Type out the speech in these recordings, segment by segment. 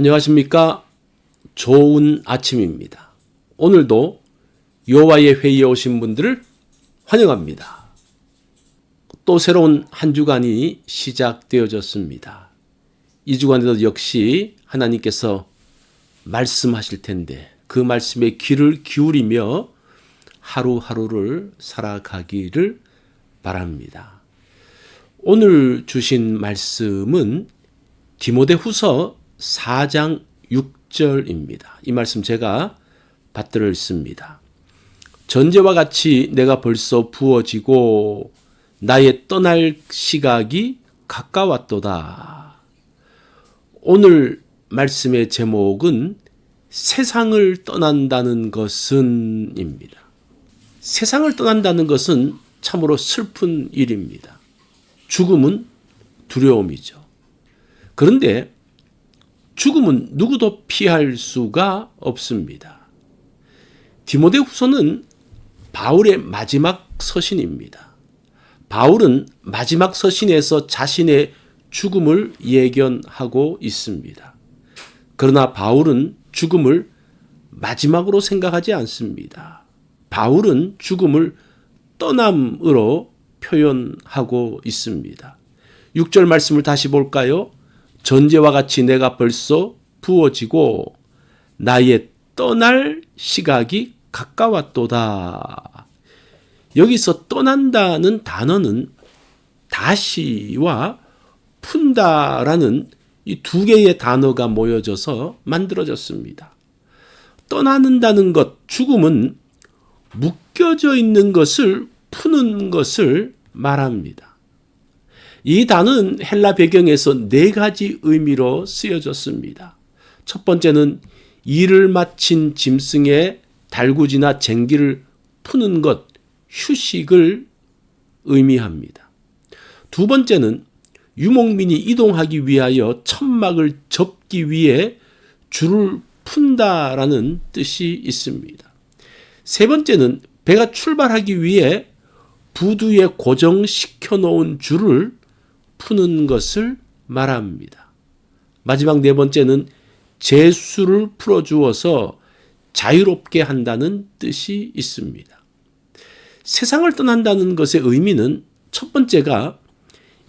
안녕하십니까? 좋은 아침입니다. 오늘도 여호와의 회의에 오신 분들을 환영합니다. 또 새로운 한 주간이 시작되어졌습니다. 이 주간에도 역시 하나님께서 말씀하실 텐데 그 말씀에 귀를 기울이며 하루하루를 살아가기를 바랍니다. 오늘 주신 말씀은 디모데 후서 4장 6절입니다. 이 말씀 제가 받들어 읽습니다. 전제와 같이 내가 벌써 부어지고 나의 떠날 시각이 가까웠도다. 오늘 말씀의 제목은 세상을 떠난다는 것은입니다. 세상을 떠난다는 것은 참으로 슬픈 일입니다. 죽음은 두려움이죠. 그런데 죽음은 누구도 피할 수가 없습니다. 디모데 후서는 바울의 마지막 서신입니다. 바울은 마지막 서신에서 자신의 죽음을 예견하고 있습니다. 그러나 바울은 죽음을 마지막으로 생각하지 않습니다. 바울은 죽음을 떠남으로 표현하고 있습니다. 6절 말씀을 다시 볼까요? 전제와 같이 내가 벌써 부어지고 나의 떠날 시각이 가까웠도다. 여기서 떠난다는 단어는 다시와 푼다라는 이 두 개의 단어가 모여져서 만들어졌습니다. 떠나는다는 것, 죽음은 묶여져 있는 것을 푸는 것을 말합니다. 이 단은 헬라 배경에서 네 가지 의미로 쓰여졌습니다. 첫 번째는 일을 마친 짐승의 달구지나 쟁기를 푸는 것, 휴식을 의미합니다. 두 번째는 유목민이 이동하기 위하여 천막을 접기 위해 줄을 푼다라는 뜻이 있습니다. 세 번째는 배가 출발하기 위해 부두에 고정시켜 놓은 줄을 푸는 것을 말합니다. 마지막 네 번째는 재수를 풀어주어서 자유롭게 한다는 뜻이 있습니다. 세상을 떠난다는 것의 의미는 첫 번째가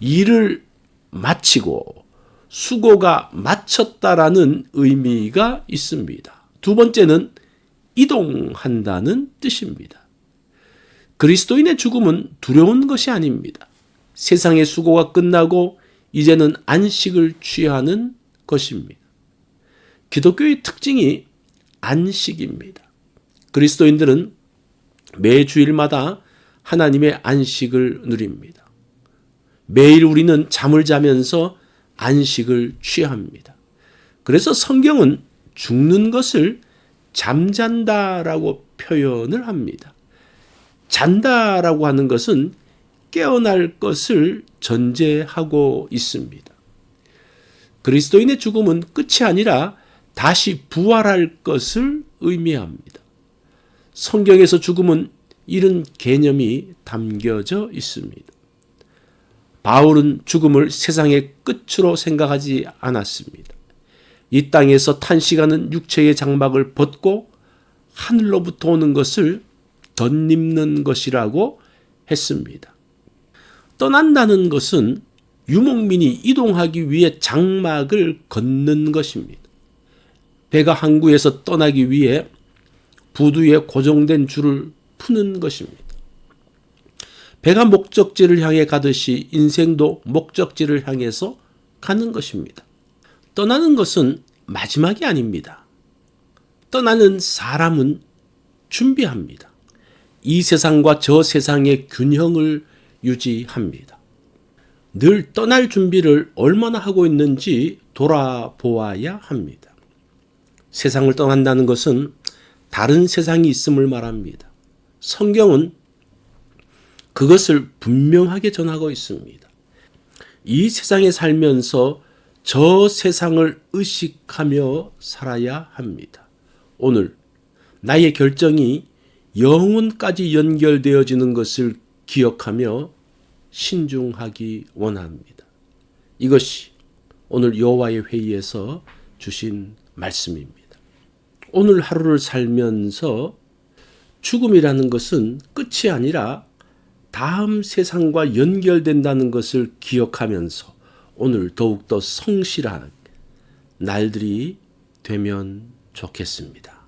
일을 마치고 수고가 마쳤다라는 의미가 있습니다. 두 번째는 이동한다는 뜻입니다. 그리스도인의 죽음은 두려운 것이 아닙니다. 세상의 수고가 끝나고 이제는 안식을 취하는 것입니다. 기독교의 특징이 안식입니다. 그리스도인들은 매 주일마다 하나님의 안식을 누립니다. 매일 우리는 잠을 자면서 안식을 취합니다. 그래서 성경은 죽는 것을 잠잔다라고 표현을 합니다. 잔다라고 하는 것은 깨어날 것을 전제하고 있습니다. 그리스도인의 죽음은 끝이 아니라 다시 부활할 것을 의미합니다. 성경에서 죽음은 이런 개념이 담겨져 있습니다. 바울은 죽음을 세상의 끝으로 생각하지 않았습니다. 이 땅에서 탄식하는 육체의 장막을 벗고 하늘로부터 오는 것을 덧입는 것이라고 했습니다. 떠난다는 것은 유목민이 이동하기 위해 장막을 걷는 것입니다. 배가 항구에서 떠나기 위해 부두에 고정된 줄을 푸는 것입니다. 배가 목적지를 향해 가듯이 인생도 목적지를 향해서 가는 것입니다. 떠나는 것은 마지막이 아닙니다. 떠나는 사람은 준비합니다. 이 세상과 저 세상의 균형을 유지합니다. 늘 떠날 준비를 얼마나 하고 있는지 돌아보아야 합니다. 세상을 떠난다는 것은 다른 세상이 있음을 말합니다. 성경은 그것을 분명하게 전하고 있습니다. 이 세상에 살면서 저 세상을 의식하며 살아야 합니다. 오늘 나의 결정이 영혼까지 연결되어지는 것을 기억하며 신중하기 원합니다. 이것이 오늘 여호와의 회의에서 주신 말씀입니다. 오늘 하루를 살면서 죽음이라는 것은 끝이 아니라 다음 세상과 연결된다는 것을 기억하면서 오늘 더욱더 성실한 날들이 되면 좋겠습니다.